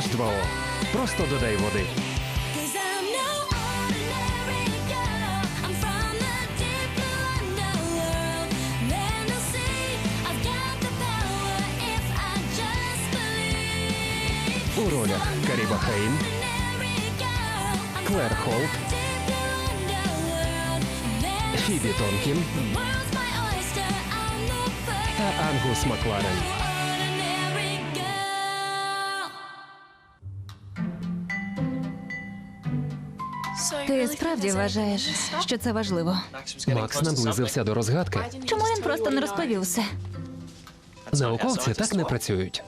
H2O. Просто додай води. Cause I'm no ordinary girl. I'm from the deep blue underworld. Men will see I've got the power if I just believe. У ролях Каріба Хейн, Ordinary girl. I'm Клер from Холт, the deep blue underworld. Men will Фібі Тонкін the world's my oyster. I'm the first та Ангус Макларен. Ти справді вважаєш, що це важливо? Макс наблизився до розгадки. Чому він просто не розповів все? Науковці так не працюють.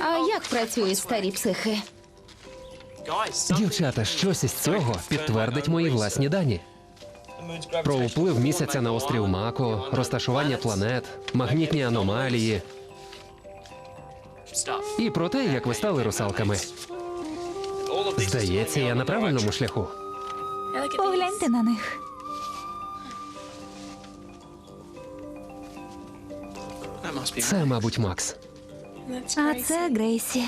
А як працюють старі психи? Дівчата, щось із цього підтвердить мої власні дані. Про вплив місяця на острів Мако, розташування планет, магнітні аномалії і про те, як ви стали русалками. Здається, я на правильному шляху. Погляньте на них. Це, мабуть, Макс. А це Грейсі.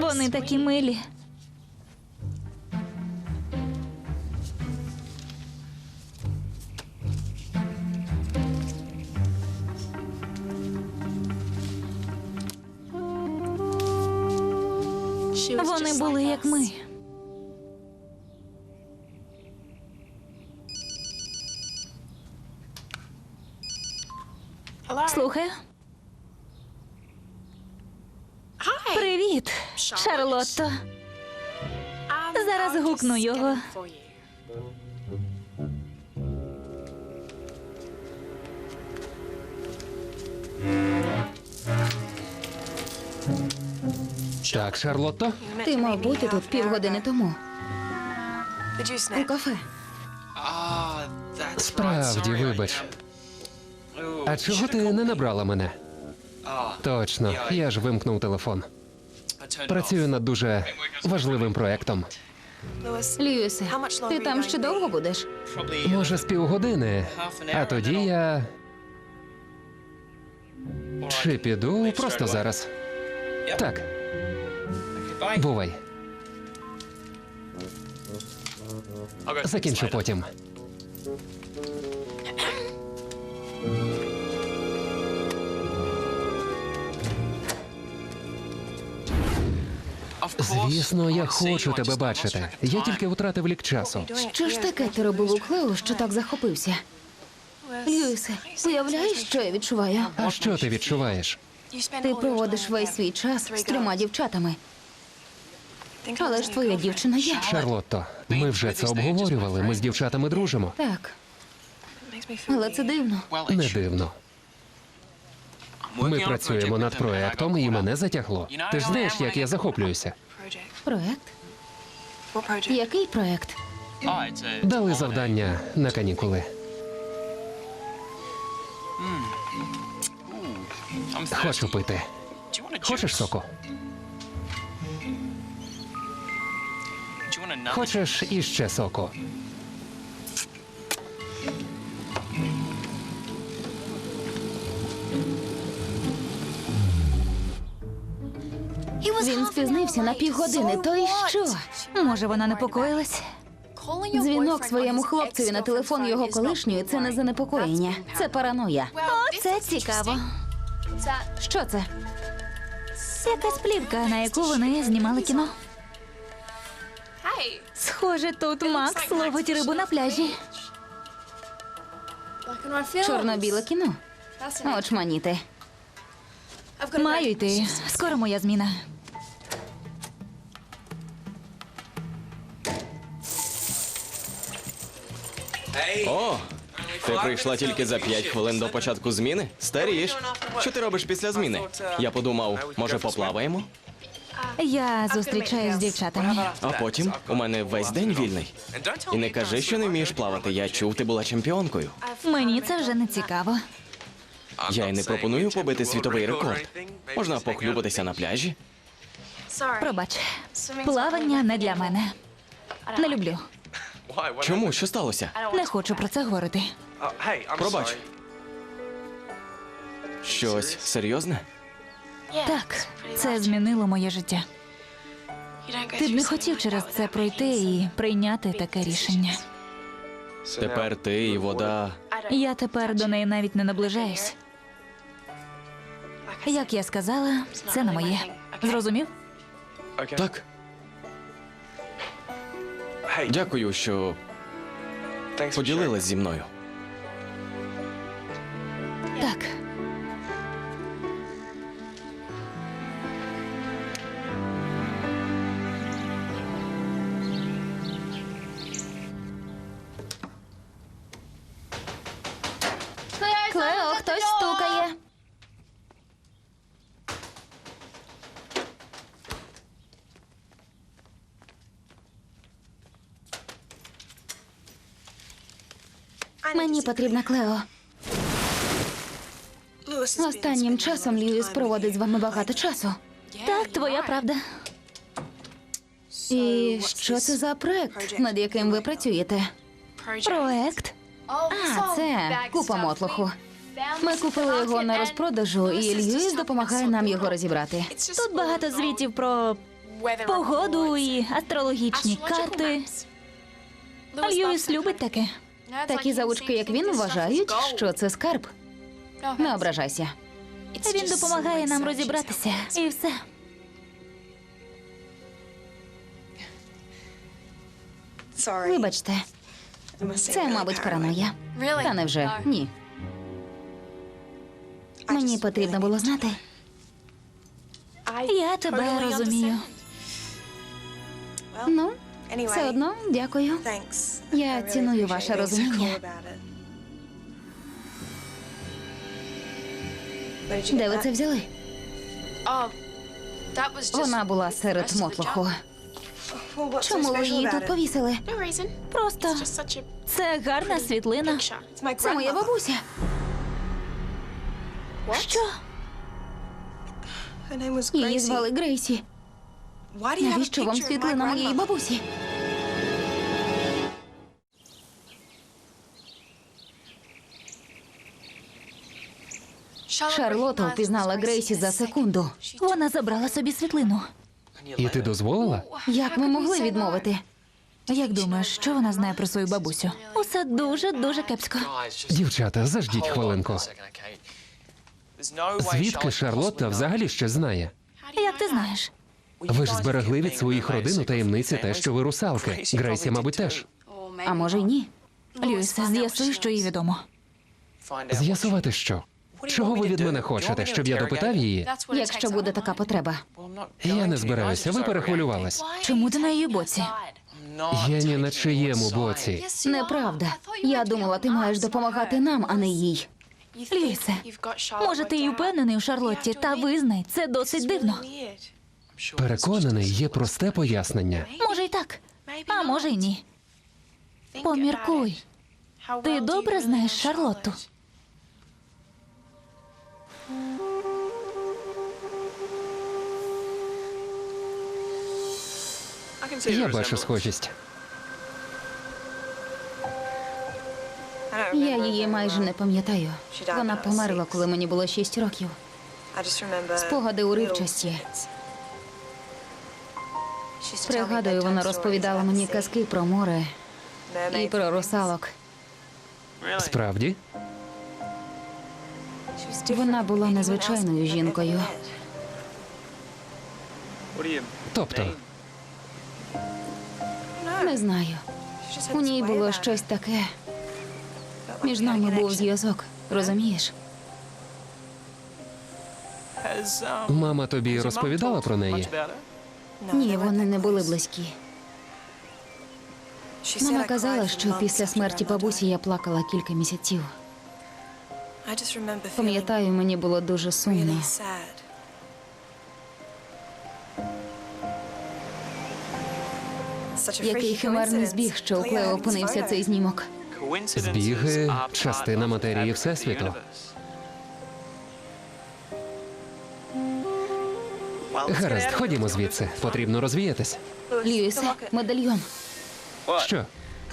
Вони такі милі. Ми. Слухаю. Привіт, Шарлотто. Зараз гукну його. Так, Шарлотто? Ти мав бути тут півгодини тому. У кафе. Справді, вибач. А чого ти не набрала мене? Точно, я ж вимкнув телефон. Працюю над дуже важливим проектом. Льюісе, ти там ще довго будеш? Може, з півгодини, а тоді я. Чи піду просто зараз? Так, бувай. Закінчу потім. Звісно, я хочу тебе бачити. Я тільки втратив лік часу. Що ж таке ти робив у Клео, що так захопився? Льюісе, уявляєш, що я відчуваю? А що ти відчуваєш? Ти проводиш весь свій час з трьома дівчатами. Але ж твоя дівчина є. Шарлотто, ми вже це обговорювали. Ми з дівчатами дружимо. Так, але це дивно. Не дивно. Ми працюємо над проектом, і мене затягло. Ти ж знаєш, як я захоплююся. Проект? Який проект? Дали завдання на канікули. Хочу пити. Хочеш соку? Хочеш іще соку? Він спізнився на півгодини. То й що? Може, вона непокоїлась? Дзвінок своєму хлопцеві на телефон його колишньої це не занепокоєння. Це параноя. О, це цікаво. Що це? Якась плівка, на яку вони знімали кіно. Схоже, тут Макс ловить рибу на пляжі. Чорно-біле кіно. Очманіти. Маю йти. Скоро моя зміна. О, ти прийшла тільки за п'ять хвилин до початку зміни? Старієш. Що ти робиш після зміни? Я подумав, може поплаваємо? Я зустрічаюсь з дівчатами. А потім у мене весь день вільний. І не кажи, що не вмієш плавати. Я чув, ти була чемпіонкою. Мені це вже не цікаво. Я й не пропоную побити світовий рекорд. Можна похлюбатися на пляжі. Пробач, плавання не для мене. Не люблю. Чому? Що сталося? Не хочу про це говорити. Пробач. Щось серйозне? Так, це змінило моє життя. Ти б не хотів через це пройти і прийняти таке рішення. Тепер ти і вода. Я тепер до неї навіть не наближаюсь. Як я сказала, це не моє. Зрозумів? Так. Дякую, що поділилась зі мною. Мені потрібна Клео. Останнім часом Льюіс проводить з вами багато часу. Так, твоя правда. І що це за проект, над яким ви працюєте? Проект? А, це купа мотлоху. Ми купили його на розпродажу, і Льюіс допомагає нам його розібрати. Тут багато звітів про погоду і астрологічні карти. Льюіс любить таке. Такі заучки, як він, вважають, що це скарб. Не ображайся. Він допомагає нам розібратися. І все. Вибачте, це, мабуть, параноя. Та невже? Ні. Мені потрібно було знати. Я тебе розумію. Ну, все одно, дякую. Я ціную ваше розуміння. Де ви це взяли? Вона була серед мотлоху. Чому ви її тут повісили? Просто це гарна світлина. Це моя бабуся. Що? Її звали Грейсі. Навіщо вам світлина моєї бабусі? Шарлота впізнала Грейсі за секунду. Вона забрала собі світлину. І ти дозволила? Як ми могли відмовити? Як думаєш, що вона знає про свою бабусю? Усе дуже дуже кепсько. Дівчата, заждіть хвилинку. Звідки Шарлотта взагалі ще знає? Як ти знаєш? Ви ж зберегли від своїх родин у таємниці те, що ви русалки. Грейсі, мабуть, теж. А може й ні? Люїс, з'ясуй, що їй відомо. З'ясувати що? Чого ви від мене хочете, щоб я допитав її? Якщо буде така потреба. Я не збираюся, ви перехвилювалась. Чому ти на її боці? Я ні на чиєму боці. Неправда. Я думала, ти маєш допомагати нам, а не їй. Льюісе, може, ти й упевнений у Шарлотті, та визнай, це досить дивно. Переконаний, є просте пояснення. Може й так, а може й ні. Поміркуй. Ти добре знаєш Шарлотту? Я бачу схожість. Я її майже не пам'ятаю. Вона померла, коли мені було шість років. Спогади уривчасті. Пригадую, вона розповідала мені казки про море і про русалок. Справді? Вона була незвичайною жінкою. Тобто, Не знаю. У ній було щось таке. Між нами був зв'язок, розумієш? мама тобі розповідала про неї? Ні, вони не були близькі. Мама казала, що після смерті бабусі я плакала кілька місяців. Пам'ятаю, мені було дуже сумно. Який химерний збіг, що у Клео опинився цей знімок. Збіги частина матерії Всесвіту. Гаразд, ходімо звідси. Потрібно розвіятись. Льюісе, медальйон. Що?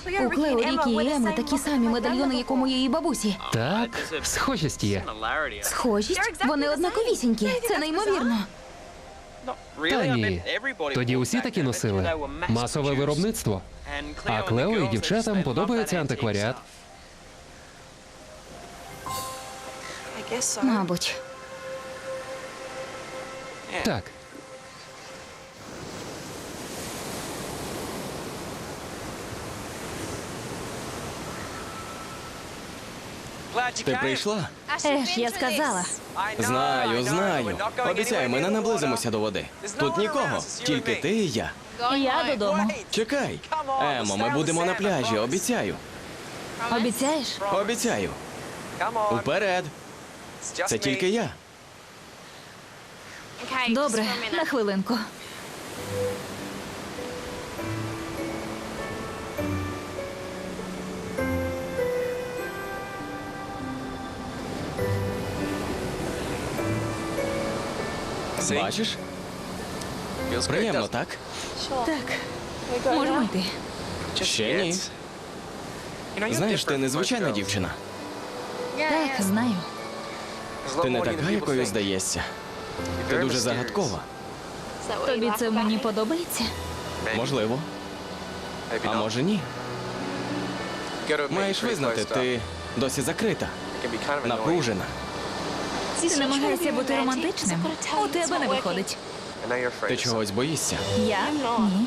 У Клео, Рікі і Емми такі самі медальйони, як у моєї бабусі. Так, схожість є. Схожість? Вони однаковісінькі. Це неймовірно. Та ні. Тоді усі такі носили. Масове виробництво. А Клео і дівчатам подобається антикваріат. Мабуть. Так. Ти прийшла? Еш, я сказала. Знаю, знаю. Обіцяю, ми не наблизимося до води. Тут нікого, тільки ти і я. Я додому. Чекай. Емо, ми будемо на пляжі, обіцяю. Обіцяєш? Обіцяю. Уперед. Це тільки я. Добре, на хвилинку. Бачиш? Приємно, так? Так. Можемо йти. Ще ні. Знаєш, ти незвичайна дівчина. Так, знаю. Ти не така, якою здаєшся. Ти дуже загадкова. Тобі це мені подобається? Можливо. А може ні. Маєш визнати, ти досі закрита, напружена. Ти намагаєшся бути романтичним. У тебе не виходить. Ти чогось боїшся. Я? Ні.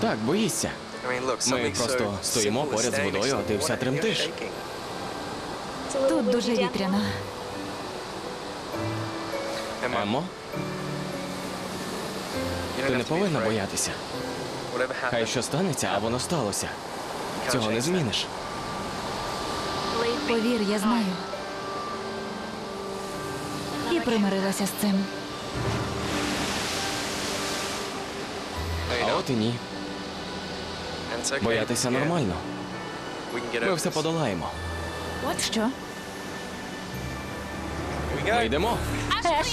Так, боїшся. Ми просто стоїмо поряд з водою, а ти вся тремтиш. Тут дуже вітряно. Емо, ти не повинна боятися. Хай що станеться, а воно сталося. Цього не зміниш. Повір, я знаю. І примирилася з цим. А от і ні. Боятися нормально. Ми все подолаємо. Що? Ми йдемо. Еш,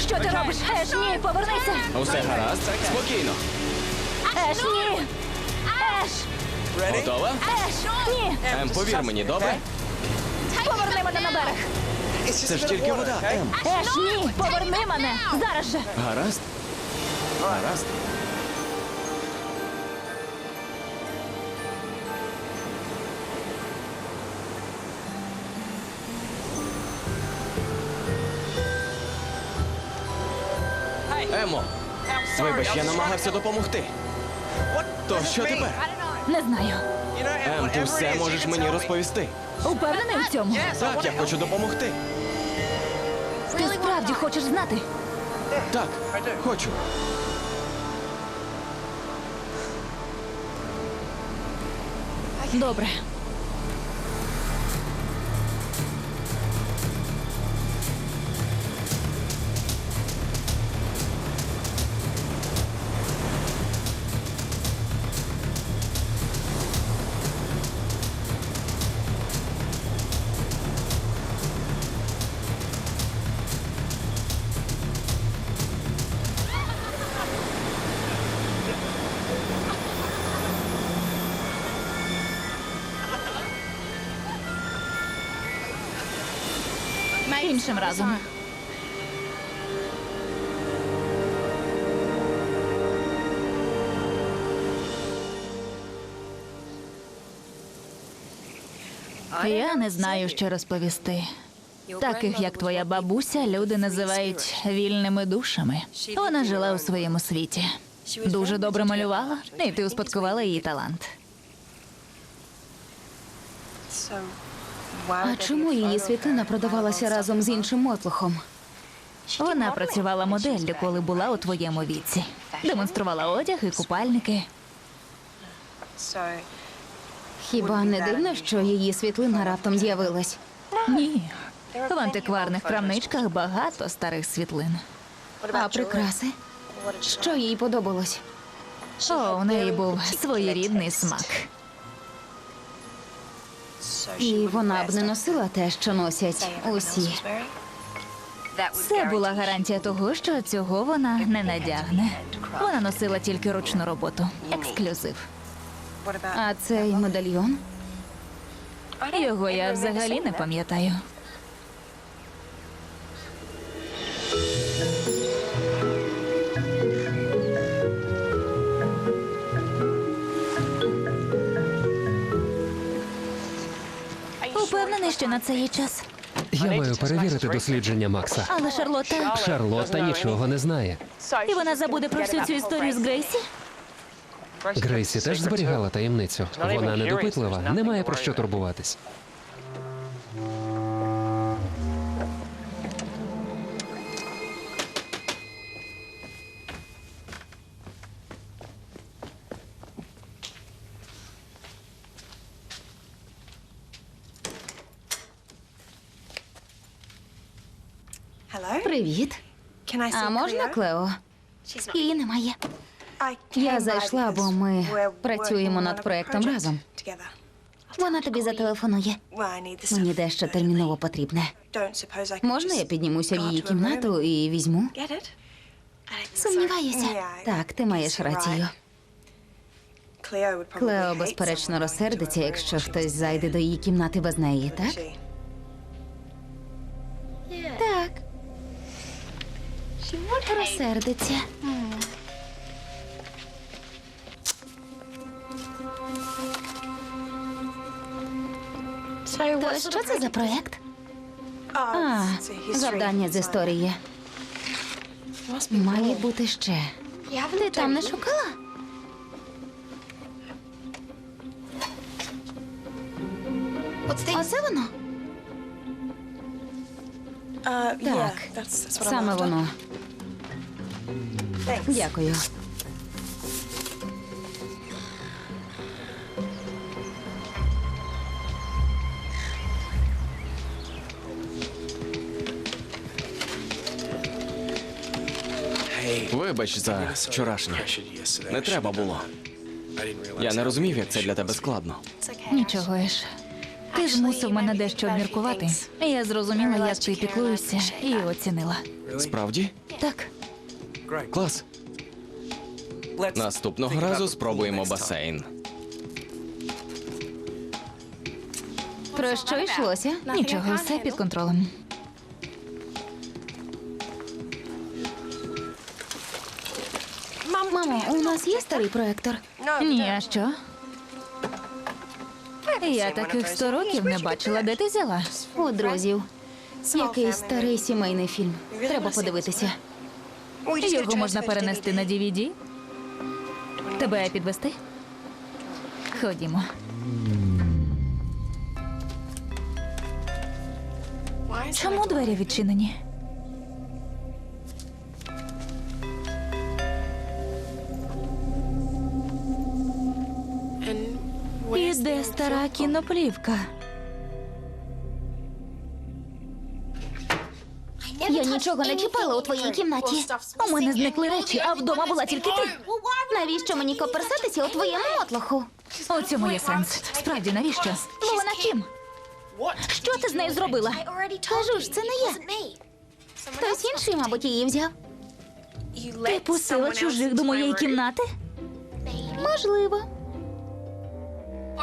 що ти робиш? Еш, ні, повернися! Усе гаразд. Спокійно. Еш, ні! Еш! Готова? Еш! Ні! Ем, повір мені, добре? Поверни мене на берег! Це ж тільки вода. Ем. Еш, ні! Поверни мене! Зараз же! Гаразд. Гаразд. Емо, вибач, я намагався допомогти. То що тепер? Не знаю. Ем, ти все можеш мені розповісти. Упевнений у цьому? Так, я хочу допомогти. Ти справді хочеш знати? Так, хочу. Добре. Іншим разом. Я не знаю, що розповісти. Таких, як твоя бабуся, люди називають вільними душами. Вона жила у своєму світі. Дуже добре малювала, і ти успадкувала її талант. А чому її світлина продавалася разом з іншим мотлухом? Вона працювала моделлю, коли була у твоєму віці. Демонструвала одяг і купальники. Хіба не дивно, що її світлина раптом з'явилась? Ні. В антикварних крамничках багато старих світлин. А прикраси? Що їй подобалось? О, у неї був своєрідний смак. І вона б не носила те, що носять усі. Це була гарантія того, що цього вона не надягне. Вона носила тільки ручну роботу. Ексклюзив. А цей медальйон? Його я взагалі не пам'ятаю. Що на це є час. Я маю перевірити дослідження Макса. Але Шарлотта. Шарлотта нічого не знає. І вона забуде про всю цю історію з Грейсі? Грейсі теж зберігала таємницю. Вона недопитлива, немає про що турбуватись. Привіт. А можна Клео? Її немає. Я зайшла, бо ми працюємо над проектом разом. Вона тобі зателефонує. Мені дещо терміново потрібне. Можна я піднімуся в її кімнату і візьму? Сумніваюся. Так, ти маєш рацію. Клео, безперечно, розсердиться, якщо хтось зайде до її кімнати без неї, так? Розсердиться. Що це за проєкт? А, завдання з історії. Має бути ще. Ти там не шукала? Оце воно? Так, Саме воно. Дякую. Вибач за вчорашнє. Не треба було. Я не розумів, як це для тебе складно. Нічого ж. Ти змусив мене дещо обміркувати. Я зрозуміла, як ти піклуєшся, і оцінила. Справді? Так, Клас. Наступного разу спробуємо басейн. Про що йшлося? нічого, все під контролем. Мамо, у нас є старий проектор. Ні, а що? Я таких сто років не бачила, де ти взяла. У друзів. Якийсь старий сімейний фільм. Треба подивитися. Його можна перенести на DVD? Тебе підвести? Ходімо. Чому двері відчинені? І де стара кіноплівка? Нічого не чіпала у твоїй кімнаті. У мене зникли речі, а вдома була тільки ти. Навіщо мені коперсатися у твоєму мотлоху? У цьому є сенс. Справді, навіщо? Бо вона ким? Що ти з нею зробила? Кажу ж, це не я. Хтось інший, мабуть, її взяв. Ти пустила чужих до моєї кімнати? Можливо.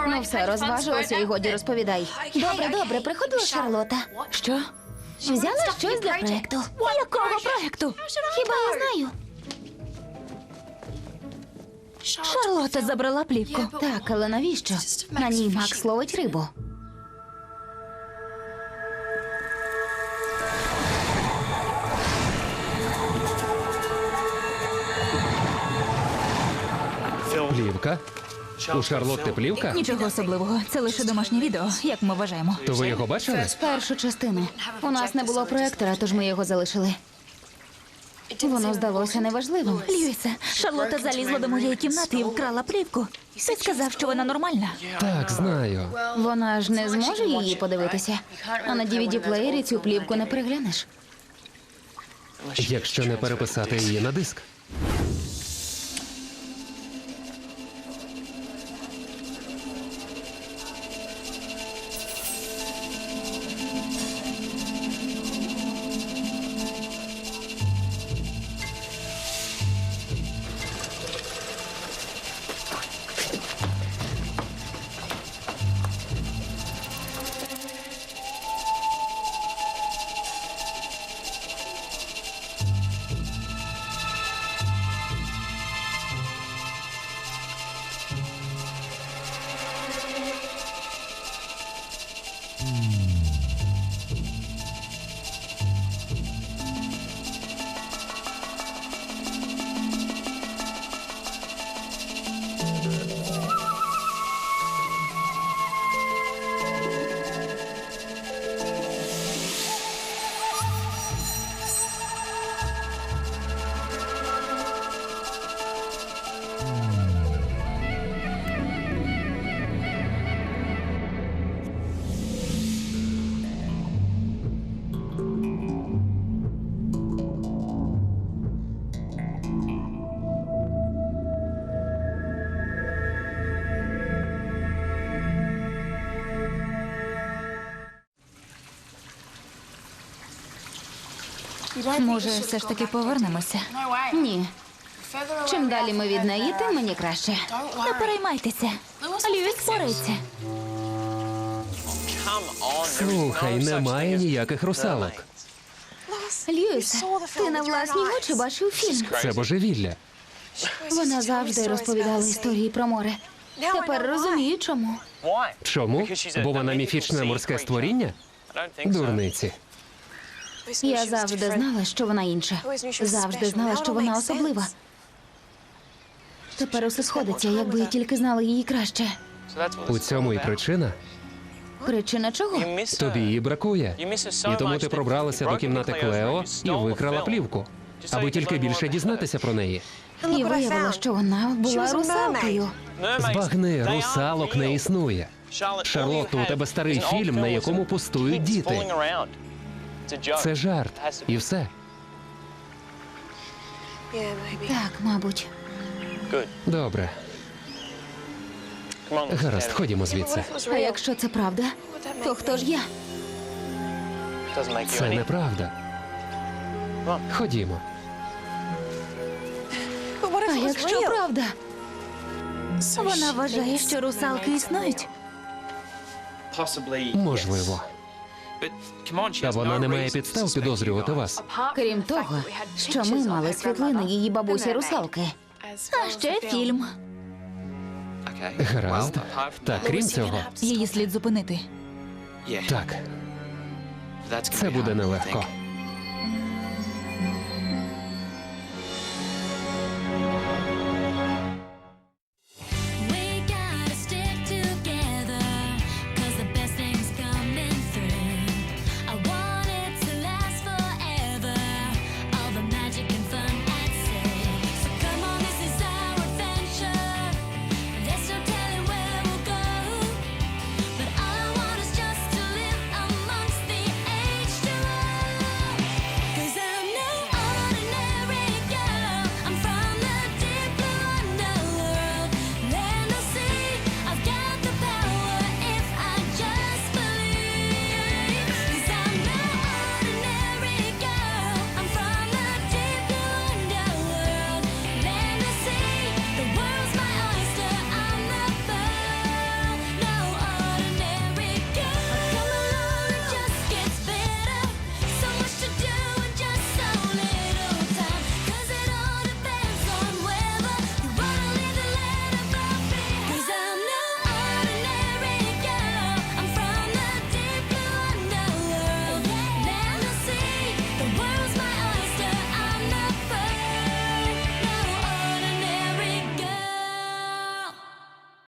Ну все, розважилося і годі розповідай. Добре, добре, приходила Шарлота. Що? Взяла щось для проекту. Якого проекту? Хіба я знаю? Шарлота забрала плівку. Так, але навіщо? На ній Макс ловить рибу. Плівка? У Шарлотти плівка? Нічого особливого. Це лише домашнє відео, як ми вважаємо. То ви його бачили? Першу частину. У нас не було проектора, тож ми його залишили. Воно здалося неважливим. Льюісе, Шарлота залізла до моєї кімнати і вкрала плівку. Ти сказав, що вона нормальна. Так, знаю. Вона ж не зможе її подивитися. А на DVD-плеєрі цю плівку не переглянеш. Якщо не переписати її на диск. Може, все ж таки повернемося? Ні. Чим далі ми від неї, тим мені краще. Не переймайтеся. Льюіс впорається. Слухай, немає ніяких русалок. Льюісе, ти на власні очі бачив фільм. Це божевілля. Вона завжди розповідала історії про море. Тепер розумію, чому. Чому? Бо вона міфічне морське створіння? Дурниці. Я завжди знала, що вона інша. Завжди знала, що вона особлива. Тепер усе сходиться, якби я тільки знала її краще. У цьому і причина. Причина чого? Тобі її бракує. І тому ти пробралася до кімнати Клео і викрала плівку, аби тільки більше дізнатися про неї. І виявила, що вона була русалкою. Збагни, русалок не існує. Шарлотто, у тебе старий фільм, на якому пустують діти. Це жарт. І все. Так, мабуть. Добре. Гаразд, ходімо звідси. А якщо це правда, то хто ж я? Це неправда. Ходімо. А якщо правда? Вона вважає, що русалки існують. Можливо. Та вона не має підстав підозрювати вас. Крім того, що ми мали світлини її бабусі русалки. А ще фільм. Гаразд. Та крім цього, Її слід зупинити. так, це буде нелегко.